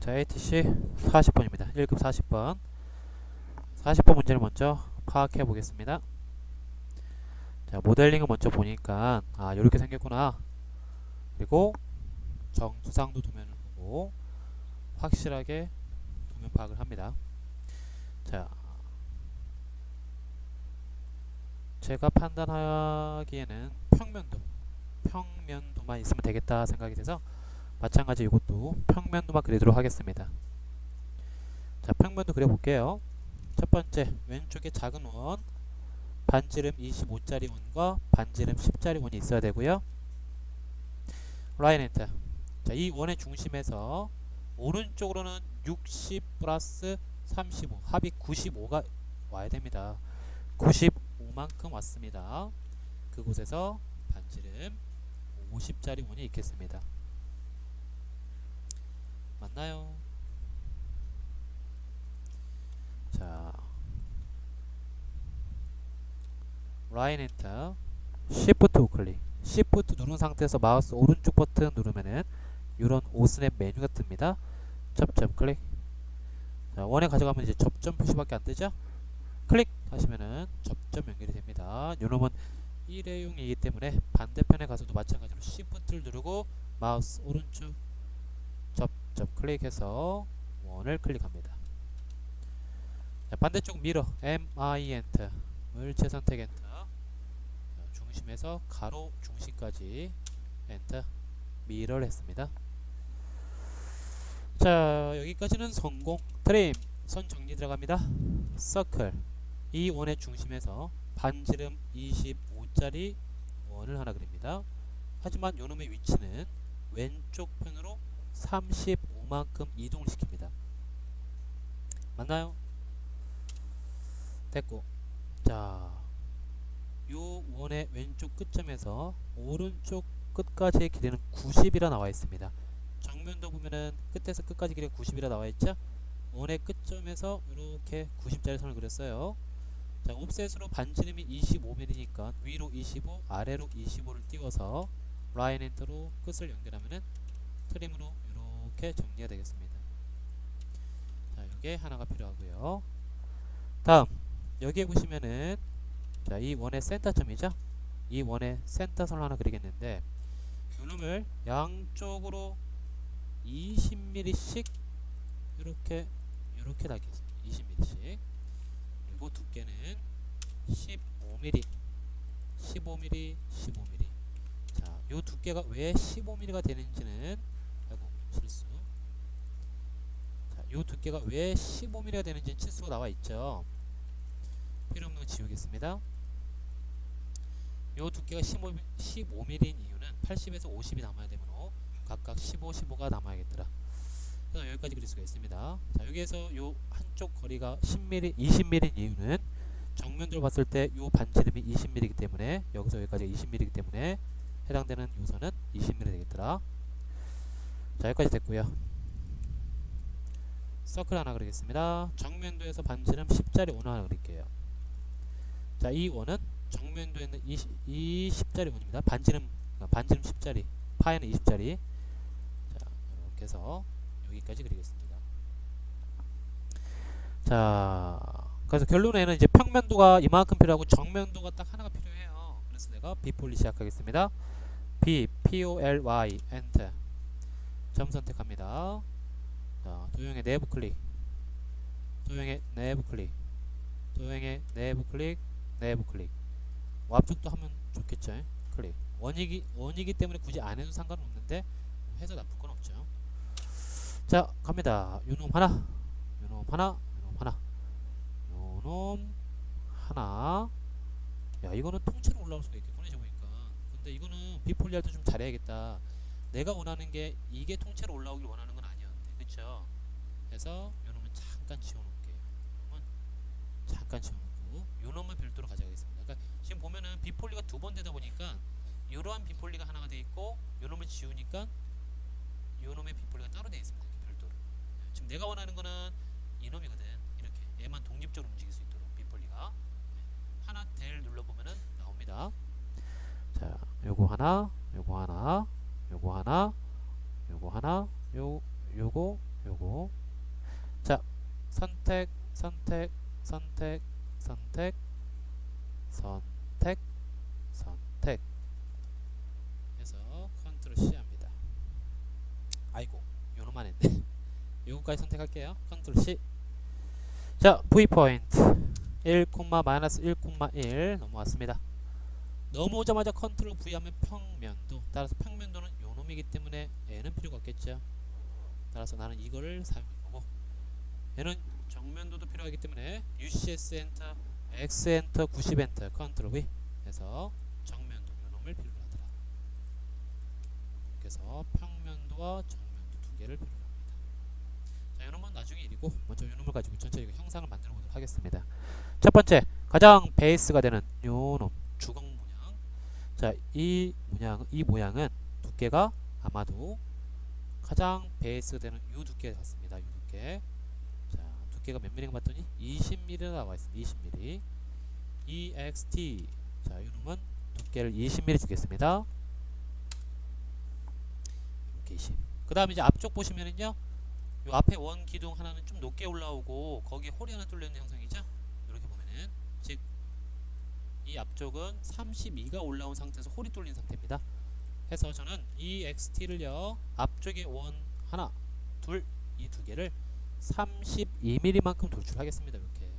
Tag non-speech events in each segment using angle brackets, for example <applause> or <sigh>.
자, ATC 40번입니다. 1급 40번. 40번 문제를 먼저 파악해 보겠습니다. 자, 모델링을 먼저 보니까 아, 이렇게 생겼구나. 그리고 정수상도 도면을 보고 확실하게 도면 파악을 합니다. 자, 제가 판단하기에는 평면도, 평면도만 있으면 되겠다 생각이 돼서 마찬가지 이것도 평면도만 그리도록 하겠습니다. 자, 평면도 그려볼게요. 첫 번째, 왼쪽에 작은 원, 반지름 25짜리 원과 반지름 10짜리 원이 있어야 되고요. 라인 엔터. 자, 이 원의 중심에서 오른쪽으로는 60 플러스 35, 합이 95가 와야 됩니다. 95만큼 왔습니다. 그곳에서 반지름 50짜리 원이 있겠습니다. 맞나요? 자, 라인 엔터, 시프트 우클릭, 시프트 누른 상태에서 마우스 오른쪽 버튼 누르면은 이런 오스냅 메뉴가 뜹니다. 접점 클릭. 자, 원에 가져가면 이제 접점 표시밖에 안 뜨죠? 클릭 하시면은 접점 연결이 됩니다. 요놈은 일회용이기 때문에 반대편에 가서도 마찬가지로 시프트를 누르고 마우스 오른쪽 접점 클릭해서 원을 클릭합니다. 자, 반대쪽 미러 MI 엔터 물체 선택 자, 중심에서 가로 중심까지 엔터 미러를 했습니다. 자 여기까지는 성공 트림 선 정리 들어갑니다. 서클 이 원의 중심에서 반지름 25짜리 원을 하나 그립니다. 하지만 요놈의 위치는 왼쪽 편으로 35만큼 이동을 시킵니다. 맞나요? 됐고 자, 요 원의 왼쪽 끝점에서 오른쪽 끝까지의 길이는 90이라 나와 있습니다. 정면도 보면은 끝에서 끝까지 길이가 90이라 나와 있죠? 원의 끝점에서 이렇게 90짜리 선을 그렸어요. 자, 옵셋으로 반지름이 25mm니까 위로 25, 아래로 25를 띄워서 라인 엔터로 끝을 연결하면은 트림으로 이렇게 정리가 되겠습니다. 자, 이게 하나가 필요하고요. 다음 여기에 보시면은 자, 이 원의 센터점이죠. 이 원의 센터선을 하나 그리겠는데 이놈을 양쪽으로 20mm씩 이렇게 이렇게 달겠습니다. 20mm씩 그리고 두께는 15mm 15mm 15mm 자, 요 두께가 왜 15mm가 되는지는 실수 자, 요 두께가 왜 15mm가 되는지는 치수가 나와 있죠. 필요 없는 거 지우겠습니다. 요 두께가 15, 15mm인 이유는 80에서 50이 남아야 되므로 각각 15, 15가 남아야겠더라. 그래서 여기까지 그릴 수가 있습니다. 자, 여기에서 요 한쪽 거리가 10mm, 20mm인 이유는 정면으로 봤을 때 요 반지름이 20mm이기 때문에 여기서 여기까지 20mm이기 때문에 해당되는 요선은 20mm 되겠더라. 자, 여기까지 됐고요. 서클 하나 그리겠습니다. 정면도에서 반지름 10짜리 원 하나 그릴게요. 자, 이 원은 정면도에는 20, 20짜리 원입니다. 반지름 반지름 10짜리, 파에는 20짜리. 자, 이렇게 해서 여기까지 그리겠습니다. 자, 그래서 결론에는 이제 평면도가 이만큼 필요하고 정면도가 딱 하나가 필요해요. 그래서 내가 비폴리 시작하겠습니다. B, P, O, L, Y, 엔터. 점 선택합니다. 자, 도형의 내부 클릭. 도형의 내부 클릭. 도형의 내부 클릭. 내부 클릭. 앞쪽도 하면 좋겠죠. 클릭. 원이기 원이기 때문에 굳이 안 해도 상관은 없는데 해서 나쁠 건 없죠. 자, 갑니다. 요놈 하나. 요놈 하나. 요놈 하나. 요놈 하나. 야, 이거는 통째로 올라올 수가 있겠구나, 보니까. 근데 이거는 비폴리 할 때 좀 잘해야겠다. 내가 원하는 게 이게 통째로 올라오길 원하는 건 아니었는데. 그쵸? 그래서 요놈은 잠깐 지워놓을게요. 요놈은 잠깐 지워놓고 요놈은 별도로 가져가겠습니다. 그러니까 지금 보면은 비폴리가 두 번 되다 보니까 이러한 비폴리가 하나가 돼 있고 요놈을 지우니까 요놈의 비폴리가 따로 돼 있습니다. 별도로. 지금 내가 원하는 거는 이놈이거든. 이렇게 얘만 독립적으로 움직일 수 있도록 비폴리가 하나 델 눌러보면은 나옵니다. 자, 요거 하나, 요거 하나, 요거 하나, 요거 하나, 요 요거 요거. 자 선택 선택 선택 선택 선택 선택. 해서 컨트롤 C 합니다. 아이고 요놈만 했네. <laughs> 요거까지 선택할게요. 컨트롤 C. 자 V 포인트 1, 마이너스 1,1 넘어왔습니다. 넘어오자마자 컨트롤 V 하면 평면도 따라서 평면도는 요놈이기 때문에 얘는 필요가 없겠죠. 따라서 나는 이거를 사용해보고 얘는 정면도도 필요하기 때문에 UCS 엔터 X 엔터 90 엔터 컨트롤 V 해서 정면도 요놈을 필요로 하더라. 그래서 평면도와 정면도 두 개를 필요로 합니다. 자 요놈은 나중에 일이고 먼저 요놈을 가지고 전체 형상을 만들어 보도록 하겠습니다. 첫 번째 가장 베이스가 되는 요놈 주걱 문양. 자 이 문양 이 모양은 두께가 아마도 가장 베이스 되는 요 두께 같습니다. 요 두께. 자 두께가 몇 mm인가 봤더니 20mm 나와 있습니다. 20mm EXT 자 요놈은 두께를 20mm 주겠습니다. 이렇게 20 그 다음에 이제 앞쪽 보시면은요 요 앞에 원 기둥 하나는 좀 높게 올라오고 거기에 홀이 하나 뚫려 있는 형상이죠? 이렇게 보면은. 즉 이 앞쪽은 32가 올라온 상태에서 홀이 뚫린 상태입니다 해서 저는 이 XT를요. 앞쪽에 원 하나 둘 이 두 개를 32mm만큼 돌출하겠습니다 이렇게.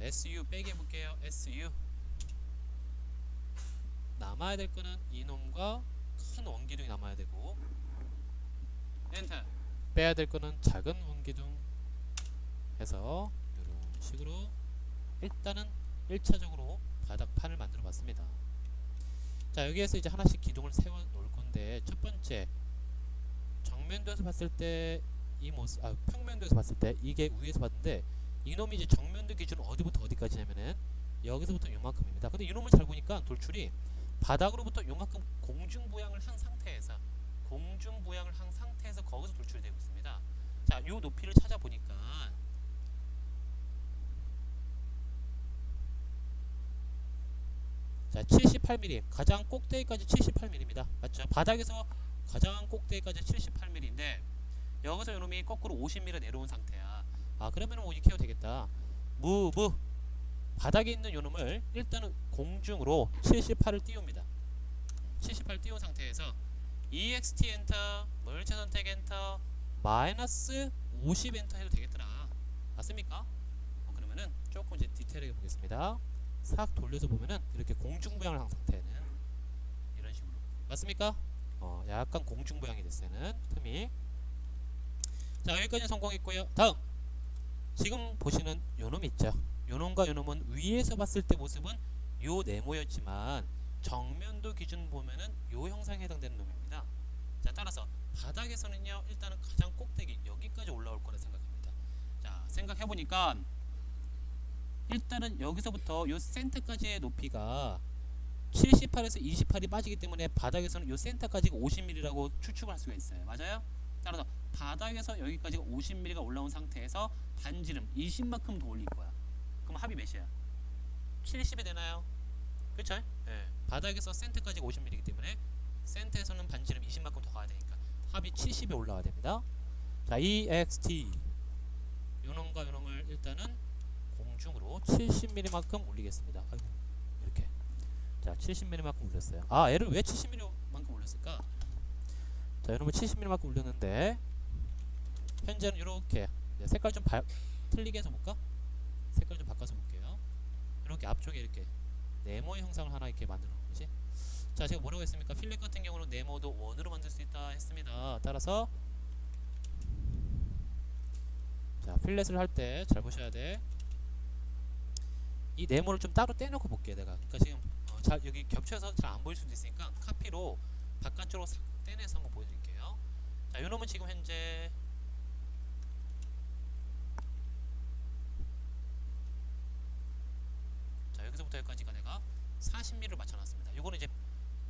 SU 빼기 해볼게요 SU 남아야 될 거는 이놈과 큰 원기둥이 남아야 되고 엔터. 빼야 될 거는 작은 원기둥 해서 이런 식으로 일단은 1차적으로 바닥판을 만들어 봤습니다 자 여기에서 이제 하나씩 기둥을 세워 놓을 건데 첫 번째 정면도에서 봤을 때 이 모습 아 평면도에서 봤을 때 이게 위에서 봤는데 이놈이 이제 정면도 기준 어디부터 어디까지냐면은 여기서부터 요만큼입니다. 근데 이놈을 잘 보니까 돌출이 바닥으로부터 요만큼 공중부양을 한 상태에서 공중부양을 한 상태에서 거기서 돌출되고 있습니다. 자요 높이를 찾아보니까 자 78mm 가장 꼭대기까지 78mm입니다. 맞죠? 바닥에서 가장 꼭대기까지 78mm인데 여기서 요놈이 거꾸로 50mm 내려온 상태야. 아 그러면 뭐 이렇게 해도 되겠다. 무브 바닥에 있는 요놈을 일단은 공중으로 78을 띄웁니다. 78 띄운 상태에서 EXT 엔터 물체 선택 엔터 마이너스 50 엔터 해도 되겠더라. 맞습니까? 어, 그러면은 조금 이제 디테일하게 보겠습니다 싹 돌려서 보면은 이렇게 공중부양을 한 상태는 이런 식으로. 맞습니까? 어, 약간 공중부양이 됐어요는. 틈이. 자 여기까지 성공했고요. 다음. 지금 보시는 요놈 있죠. 요놈과 요놈은 위에서 봤을 때 모습은 요 네모였지만 정면도 기준 보면은 요 형상에 해당되는 놈입니다. 자 따라서 바닥에서는요 일단은 가장 꼭대기 여기까지 올라올 거라 생각합니다. 자 생각해보니까 일단은 여기서부터 요 센터까지의 높이가 78에서 28이 빠지기 때문에 바닥에서는 요 센터까지가 50mm라고 추측할 수가 있어요. 맞아요? 따라서 바닥에서 여기까지가 50mm가 올라온 상태에서 반지름 20만큼 더 올릴 거야. 그럼 합이 몇이야? 70이 되나요? 그쵸? 예. 바닥에서 센터까지가 50mm이기 때문에 센터에서는 반지름 20만큼 더 가야 되니까 합이 70에 올라와야 됩니다. 자, EXT 요놈과 요놈을 일단은 공중으로 70mm만큼 올리겠습니다. 이렇게. 자, 70mm만큼 올렸어요. 아, 얘를 왜 70mm만큼 올렸을까? 자, 여러분 70mm만큼 올렸는데 현재는 이렇게 색깔 좀 바, 틀리게 해서 볼까? 색깔 좀 바꿔서 볼게요. 이렇게 앞쪽에 이렇게 네모의 형상을 하나 이렇게 만들어 놓은 거지. 자, 제가 뭐라고 했습니까? 필렛 같은 경우는 네모도 원으로 만들 수 있다 했습니다. 따라서 자, 필렛을 할 때 잘 보셔야 돼. 이 네모를 좀 따로 떼놓고 볼게요 내가. 그러니까 지금 어, 잘 여기 겹쳐서 잘 안 보일 수도 있으니까 카피로 바깥쪽으로 싹 떼내서 한번 보여드릴게요. 자 요놈은 지금 현재 자 여기서부터 여기까지가 내가 40mm를 맞춰놨습니다. 요거는 이제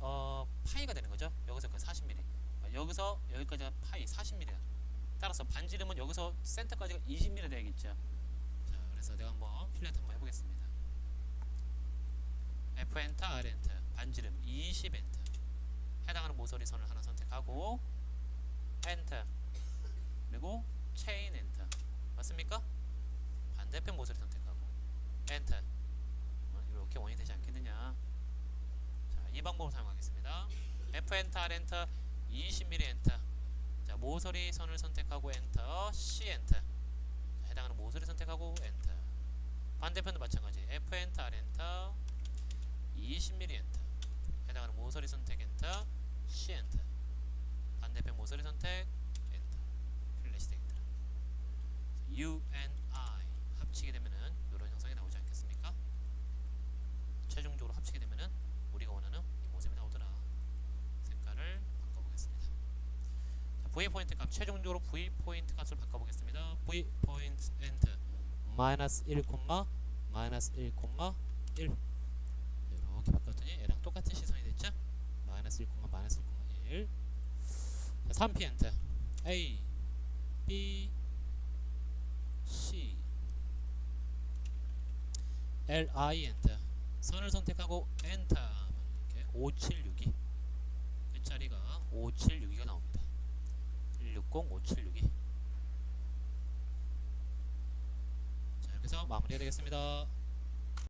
어 파이가 되는 거죠? 여기서까지 40mm 어, 여기서 여기까지가 파이 40mm야. 따라서 반지름은 여기서 센터까지가 20mm 되겠죠? 자 그래서 내가 한번 필렛 한번 해보겠습니다 F 엔터 R 엔터 반지름 20 엔터 해당하는 모서리 선을 하나 선택하고 엔터 그리고 체인 엔터 맞습니까? 반대편 모서리 선택하고 엔터 어, 이렇게 원이 되지 않겠느냐? 자, 이 방법을 사용하겠습니다. F 엔터 R 엔터 20mm 엔터 자 모서리 선을 선택하고 엔터 C 엔터 자, 해당하는 모서리 선택하고 엔터 반대편도 마찬가지. F 엔터 R 엔터 20mm 엔터. 해당하는 모서리 선택 엔터 C 엔터. 반대편 모서리 선택 엔터. 플래시 되겠더라 U and I. 합치게 되면은 이런 형상이 나오지 않겠습니까? 최종적으로 합치게 되면은 우리가 원하는 이 모습이 나오더라. 색깔을 바꿔보겠습니다. 자, V 포인트 값. 최종적으로 V 포인트 값을 바꿔보겠습니다. V 포인트 엔터. 마이너스 1, 마이너스 1, 1 이렇게 바꿨더니 얘랑 똑같은 시선이 됐죠? 마이너스 1, 마이너스 1, 1 자, 3P 엔터. A B C. L I 엔터. 선을 선택하고 엔터 이렇게 5762 끝자리가 5762가 나옵니다. 160 5762자 이렇게 해서 마무리해야 되겠습니다